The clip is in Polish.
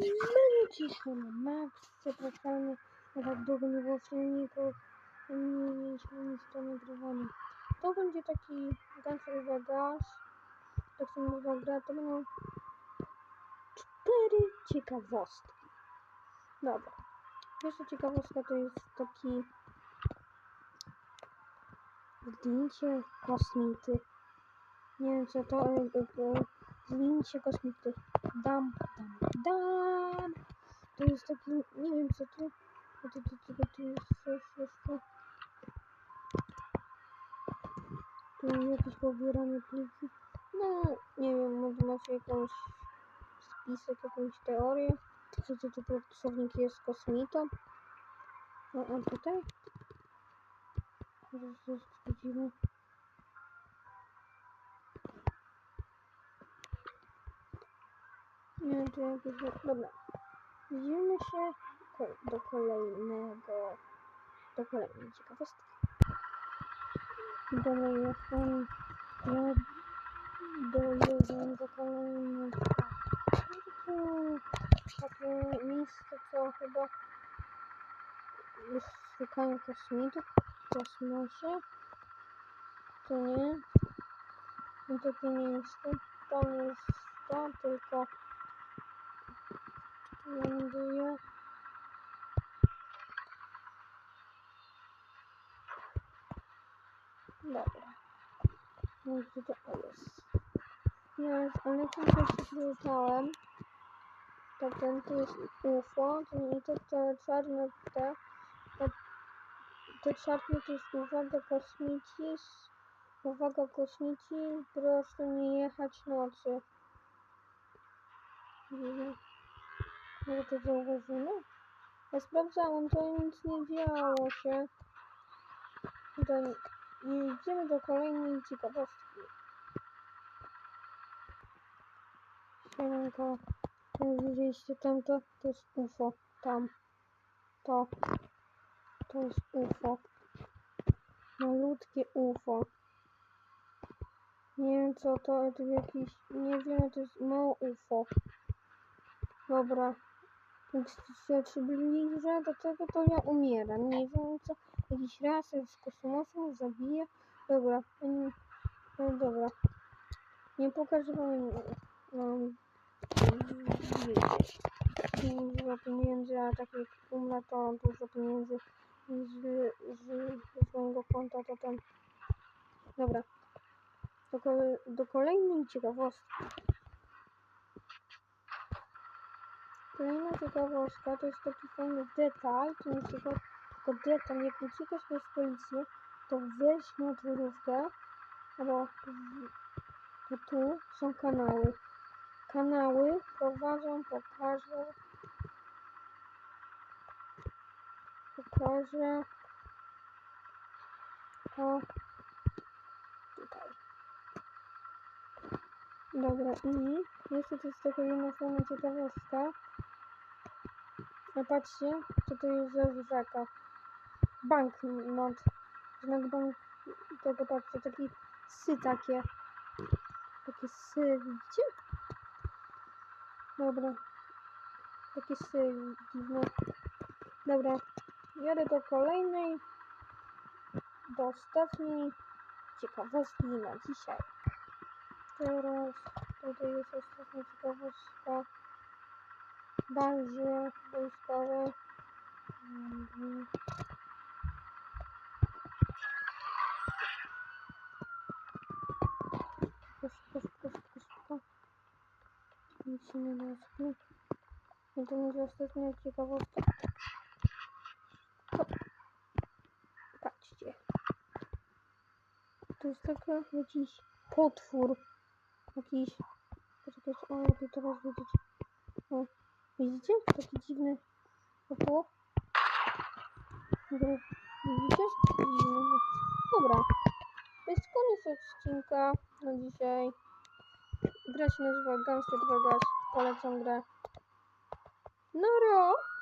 mega cicho na max, przepraszamy, że tak długo nie było filmików, nie mieliśmy nic do nagrywania. To będzie taki Guns N' Vegas, tak się nazywa gra, to będą cztery ciekawostki. Dobra. Pierwsza ciekawostka to jest taki zdjęcie kosmity. Nie wiem co to, ale e, zdjęcie kosmity. Dam, dam, dam. To jest taki, nie wiem co to, to, to, to, to, to jest coś jeszcze. Tu jakieś pobierane pliki. No, nie wiem, może macie jakąś spisek, jakąś teorię. Co to tu pracownik jest kosmitą? No, a tutaj? Zaraz zaraz widzimy. Nie wiem, czy jakieś... Dobra. Widzimy się do kolejnego... Do kolejnej ciekawostki. Dalej jestem... Ja dojeżdżam do kolejnego... Takie, miejsce, co chyba szukanie kosmitów w kosmosie. To nie. I takie miejsce. Tam jest to, tylko ląduje. Dobra. No gdzie to jest? Jest, ale tam coś przeczytałem. To ten to jest UFO, nie to, to czarne te, to czarne to jest uwaga kosmici, uwaga kosmici, proszę nie jechać nocy. Mhm. Może to zauważymy? Ja sprawdzałam, to nic nie działo się. To idziemy do kolejnej ciekawostki. Siemanko. Widzieliście tamto, to jest UFO. Tam. To. To jest UFO. Malutkie UFO. Nie wiem co to, ale to jakiś, nie wiem, to jest mało UFO. Dobra. Przybliżę do tego, to ja umieram. Nie wiem co, jakiś raz z kosmosu zabije. Dobra. mm, No dobra. Nie pokażę wam, um, dużo pieniędzy, a tak jak umrę, to dużo pieniędzy z, z, z mojego konta, to tam... Dobra. Do, do kolejnej ciekawostki. Kolejna ciekawostka to jest taki fajny detal, to nie jest tylko, detal, jak uciekasz przez policję, to weź na dwurówkę, albo w- to tu są kanały. Kanały prowadzą, pokażę, pokażę o tutaj. Dobra, i jeszcze to jest taka jedna fajna ciekawostka. Patrzcie, co to jest za rzeka. Banknot. Znak bank... Tego patrzcie, taki sy takie. Takie sy, widzicie? Dobra. Takie sy dziwne. Dobra. Jadę do kolejnej, do ostatniej ciekawostki na dzisiaj. Teraz tutaj jest ostatnia ciekawostka. Bazie wojskowe. Mhm. Szybko, szybko, szybko, szybko. Nic się nie spróć. I to będzie ostatnia ciekawostka. Patrzcie. To jest taki jakiś potwór. Jakiś... O, lepiej teraz widzieć. O, widzicie? Taki dziwny. Dobra, Widzicie? Dobra. To jest koniec odcinka na dzisiaj. Gra się nazywa Gunstar Vegas. Polecam grę. Noro!